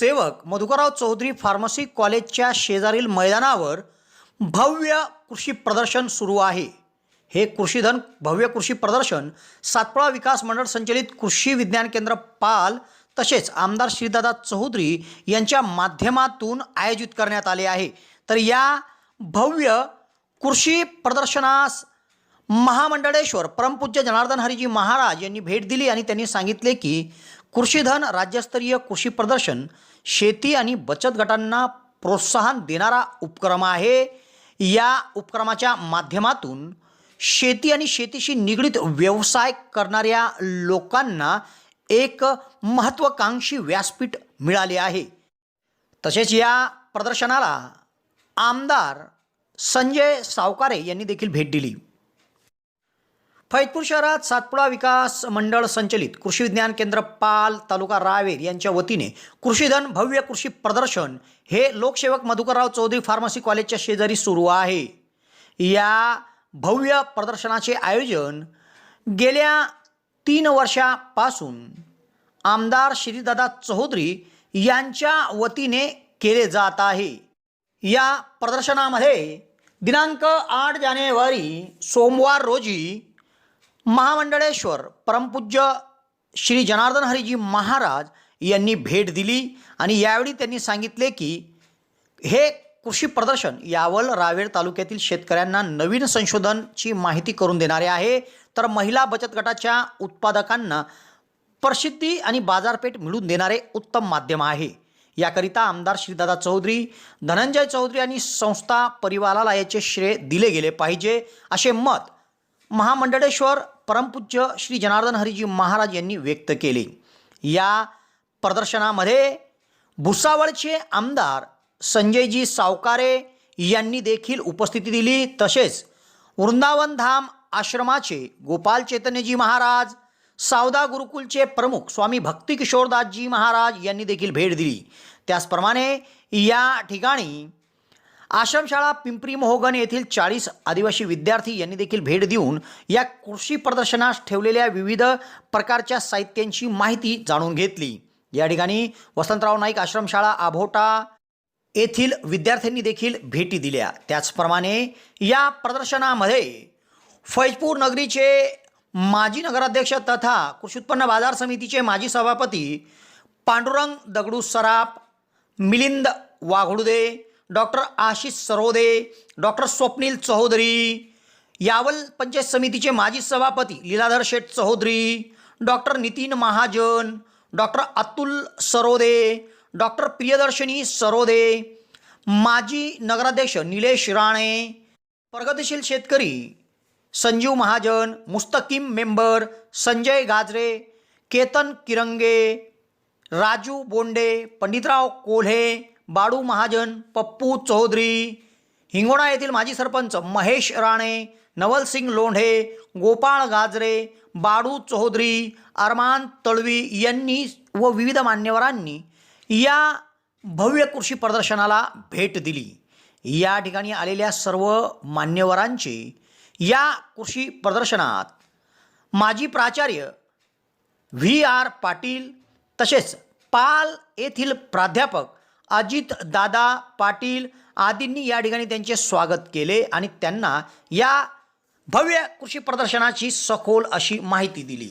सेवक मधुकरराव चौधरी फार्मसी कॉलेजच्या शेजारील मैदानावर भव्य कृषी प्रदर्शन सुरू आहे. हे कृषीधन भव्य कृषी प्रदर्शन सातपुडा विकास मंडळ संचलित कृषी विज्ञान केंद्र पाल तसेच आमदार श्रीदादा चौधरी यांच्या माध्यमातून आयोजित करण्यात आले आहे. तर या भव्य कृषी प्रदर्शनास महामंडळेश्वर परमपूज्य जनार्दन हरिजी महाराज यांनी भेट दिली आणि त्यांनी सांगितले की कृषीधन राज्यस्तरीय कृषी प्रदर्शन शेती आणि बचत गटांना प्रोत्साहन देणारा उपक्रम आहे. या उपक्रमाच्या माध्यमातून शेती आणि शेतीशी निगडीत व्यवसाय करणाऱ्या लोकांना एक महत्त्वाकांक्षी व्यासपीठ मिळाले आहे. तसेच या प्रदर्शनाला आमदार संजय सावकारे यांनी देखील भेट दिली. फैजपूर शहरात सातपुडा विकास मंडळ संचलित कृषी विज्ञान केंद्र पाल तालुका रावेर यांच्या वतीने कृषीधन भव्य कृषी प्रदर्शन हे लोकसेवक मधुकरराव चौधरी फार्मसी कॉलेजच्या शेजारी सुरू आहे. या भव्य प्रदर्शनाचे आयोजन गेल्या तीन वर्षापासून आमदार श्रीदादा चौधरी यांच्या वतीने केले जात आहे. या प्रदर्शनामध्ये दिनांक आठ जानेवारी सोमवार रोजी महामंडळेश्वर परमपूज्य श्री जनार्दन हरिजी महाराज यांनी भेट दिली आणि यावेळी त्यांनी सांगितले की हे कृषी प्रदर्शन यावल रावेर तालुक्यातील शेतकऱ्यांना नवीन संशोधनची माहिती करून देणारे आहे. तर महिला बचत गटाच्या उत्पादकांना प्रसिद्धी आणि बाजारपेठ मिळवून देणारे उत्तम माध्यम आहे. याकरिता आमदार श्रीदादा चौधरी धनंजय चौधरी आणि संस्था परिवाराला याचे श्रेय दिले गेले पाहिजे असे मत महामंडळेश्वर परमपूज्य श्री जनार्दन हरिजी महाराज यांनी व्यक्त केले. या प्रदर्शनामध्ये भुसावळचे आमदार संजयजी सावकारे यांनी देखील उपस्थिती दिली. तसेच वृंदावन धाम आश्रमाचे गोपाल चैतन्यजी महाराज सावदा गुरुकुलचे प्रमुख स्वामी भक्ती किशोरदासजी महाराज यांनी देखील भेट दिली. त्याचप्रमाणे या ठिकाणी आश्रमशाळा पिंपरी मोहोगन येथील चाळीस आदिवासी विद्यार्थी यांनी देखील भेट देऊन या कृषी प्रदर्शनास ठेवलेल्या विविध प्रकारच्या साहित्यांची माहिती जाणून घेतली. या ठिकाणी वसंतराव नाईक आश्रमशाळा आभोटा येथील विद्यार्थ्यांनी देखील भेटी दिल्या. त्याचप्रमाणे या प्रदर्शनामध्ये फैजपूर नगरीचे माजी नगराध्यक्ष तथा कृषी उत्पन्न बाजार समितीचे माजी सभापती पांडुरंग दगडू सराफ मिलिंद वाघुडदे डॉक्टर आशिष सरोदे डॉक्टर स्वप्नील चौधरी यावल पंचायत समितीचे माजी सभापती Liladhar Sheth Chaudhari doctor Nitin Mahajan doctor Atul Sarode doctor Priyadarshini Sarode माजी नगराध्यक्ष निलेश राणे प्रगतिशील शेतकरी संजीव महाजन मुस्तकीम मेंबर संजय गाजरे केतन किरंगे राजू बोंडे पंडितराव कोल्हे बाडू महाजन पप्पू चौधरी हिंगोणा येथील माजी सरपंच महेश राणे नवलसिंग लोंढे गोपाळ गाजरे बाडू चौधरी अरमान तळवी यांनी व विविध मान्यवरांनी या भव्य कृषी प्रदर्शनाला भेट दिली. या ठिकाणी आलेल्या सर्व मान्यवरांचे या कृषी प्रदर्शनात माजी प्राचार्य व्ही आर पाटील तसेच पाल येथील प्राध्यापक अजित दादा पाटील आदींनी या ठिकाणी त्यांचे स्वागत केले आणि त्यांना या भव्य कृषी प्रदर्शनाची सखोल अशी माहिती दिली.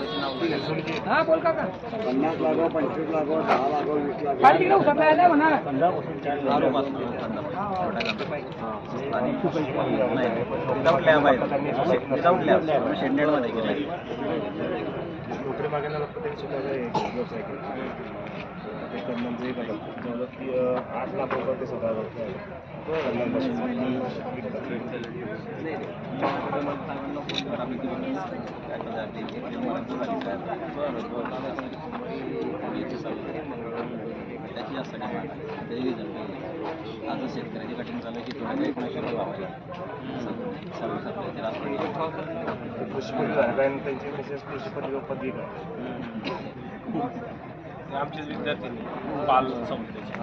हा बोल काका. पन्नास लागो पंचवीस लागो दहा लागो वीस लागो. तिकडे ना म्हणा? विदाउट लॅब आहे. विदाउट लॅब शेंडेड मध्ये गेले नोकरी मागायला लागतो त्यांची काय व्यवसाय केला. ते कन्ननचं एक हजार जवळजवळ ती अं, आठ लाख रुपये ते सतरा. त्याची जास्त काय. आता शेतकऱ्याची कटिंग चालू की काही लावायला राष्ट्रवादी कृषीपती झाले आणि त्यांची पदवी आमचेच विद्यार्थी पाल संस्थेचे.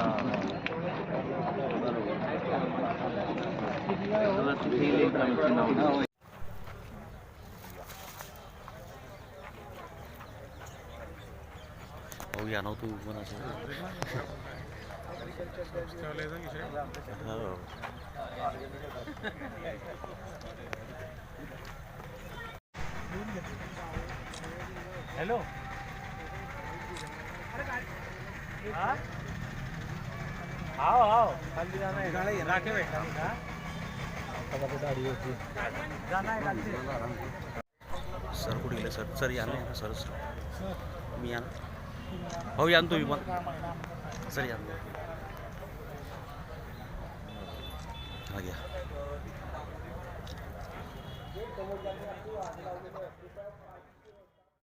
हो. या नव्हतं पण असं. हो हॅलो. हाव हाव. खाली जाणार आहे. राखे भेटणार सर कुठे गेले? सर सर या ना सर सर. मी या हो या तुम्ही पण. सर या हा घ्या.